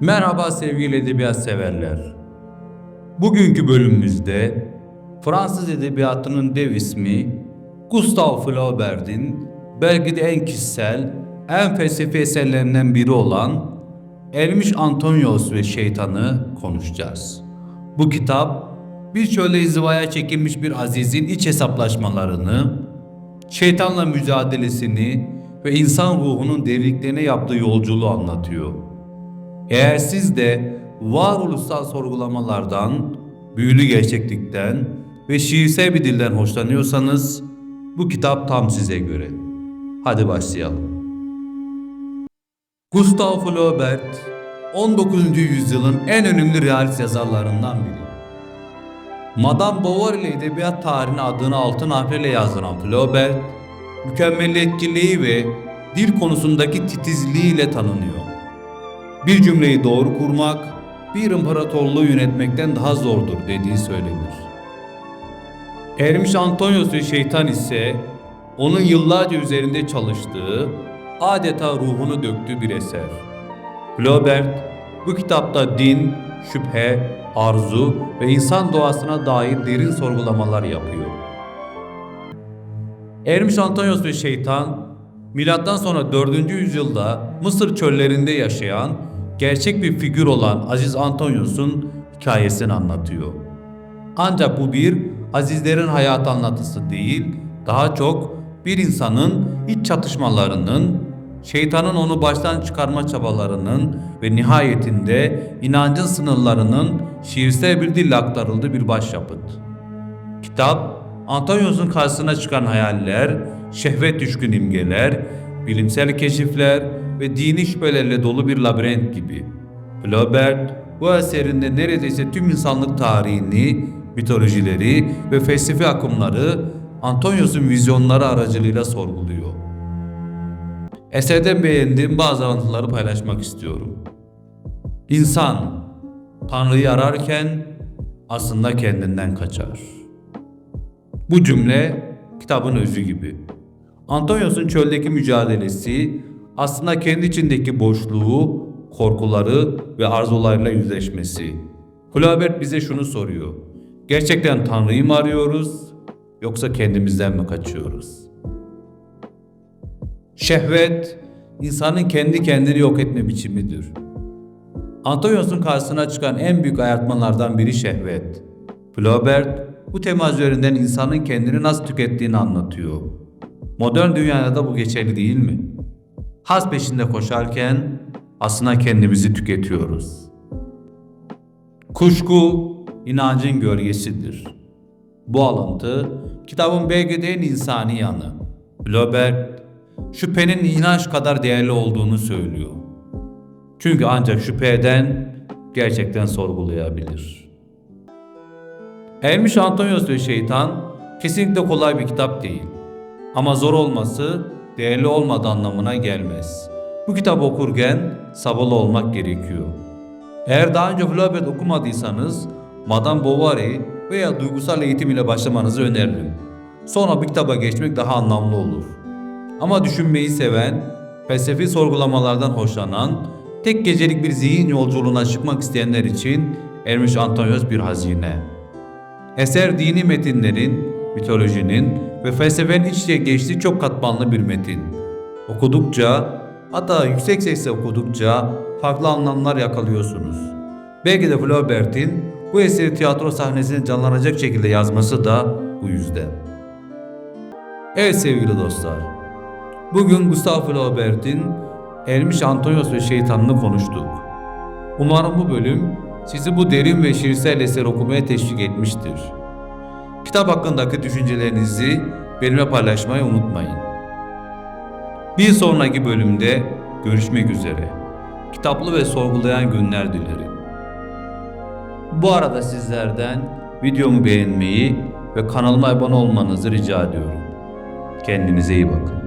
Merhaba sevgili edebiyat severler. Bugünkü bölümümüzde Fransız edebiyatının dev ismi Gustave Flaubert'in belki de en kişisel, en felsefi eserlerinden biri olan Ermiş Antonios ve Şeytanı konuşacağız. Bu kitap bir çölde izvaya çekilmiş bir azizin iç hesaplaşmalarını, şeytanla mücadelesini ve insan ruhunun derinliklerine yaptığı yolculuğu anlatıyor. Eğer siz de varoluşsal sorgulamalardan, büyülü gerçeklikten ve şiirsel bir dilden hoşlanıyorsanız bu kitap tam size göre. Hadi başlayalım. Gustave Flaubert 19. yüzyılın en önemli realist yazarlarından biri. Madame Bovary ile edebiyat tarihine adını altın harflerle yazdıran Flaubert, mükemmeliyetçiliği ve dil konusundaki titizliğiyle tanınıyor. Bir cümleyi doğru kurmak, bir imparatorluğu yönetmekten daha zordur dediği söylenir. Ermiş Antonios ve Şeytan ise onun yıllarca üzerinde çalıştığı, adeta ruhunu döktüğü bir eser. Flaubert bu kitapta din, şüphe, arzu ve insan doğasına dair derin sorgulamalar yapıyor. Ermiş Antonios ve Şeytan, milattan sonra 4. yüzyılda Mısır çöllerinde yaşayan gerçek bir figür olan Aziz Antonios'un hikayesini anlatıyor. Ancak bu bir azizlerin hayat anlatısı değil, daha çok bir insanın iç çatışmalarının, şeytanın onu baştan çıkarma çabalarının ve nihayetinde inancın sınırlarının şiirsel bir dille aktarıldığı bir başyapıt. Kitap, Antonios'un karşısına çıkan hayaller, şehvet düşkün imgeler, bilimsel keşifler ve dini şüphelerle dolu bir labirent gibi. Flaubert, bu eserinde neredeyse tüm insanlık tarihini, mitolojileri ve felsefi akımları Antonios'un vizyonları aracılığıyla sorguluyor. Eserden beğendiğim bazı anlatıları paylaşmak istiyorum. İnsan, Tanrı'yı ararken aslında kendinden kaçar. Bu cümle kitabın özü gibi. Antonios'un çöldeki mücadelesi aslında kendi içindeki boşluğu, korkuları ve arzularıyla yüzleşmesi. Flaubert bize şunu soruyor. Gerçekten Tanrı'yı mı arıyoruz yoksa kendimizden mi kaçıyoruz? Şehvet insanın kendi kendini yok etme biçimidir. Antonios'un karşısına çıkan en büyük ayartmalardan biri şehvet. Flaubert bu tema üzerinden insanın kendini nasıl tükettiğini anlatıyor. Modern dünyada da bu geçerli değil mi? Haz peşinde koşarken aslında kendimizi tüketiyoruz. Kuşku inancın gölgesidir. Bu alıntı kitabın belki de en insani yanı. Flaubert şüphenin inanç kadar değerli olduğunu söylüyor. Çünkü ancak şüphe eden gerçekten sorgulayabilir. Ermiş Antonios ve Şeytan kesinlikle kolay bir kitap değil. Ama zor olması değerli olmadığı anlamına gelmez. Bu kitabı okurken sabırlı olmak gerekiyor. Eğer daha önce Flaubert okumadıysanız Madame Bovary veya duygusal eğitim ile başlamanızı öneririm. Sonra bu kitaba geçmek daha anlamlı olur. Ama düşünmeyi seven, felsefi sorgulamalardan hoşlanan, tek gecelik bir zihin yolculuğuna çıkmak isteyenler için Ermiş Antonios bir hazine. Eser dini metinlerin, mitolojinin ve felsefenin iç içe geçtiği çok katmanlı bir metin. Okudukça, hatta yüksek sesle okudukça farklı anlamlar yakalıyorsunuz. Belki de Flaubert'in bu eseri tiyatro sahnesine canlanacak şekilde yazması da bu yüzden. Evet sevgili dostlar, bugün Gustave Flaubert'in Ermiş Antonios ve Şeytanını konuştuk. Umarım bu bölüm sizi bu derin ve şiirsel eser okumaya teşvik etmiştir. Kitap hakkındaki düşüncelerinizi benimle paylaşmayı unutmayın. Bir sonraki bölümde görüşmek üzere. Kitaplı ve sorgulayan günler dilerim. Bu arada sizlerden videomu beğenmeyi ve kanalıma abone olmanızı rica ediyorum. Kendinize iyi bakın.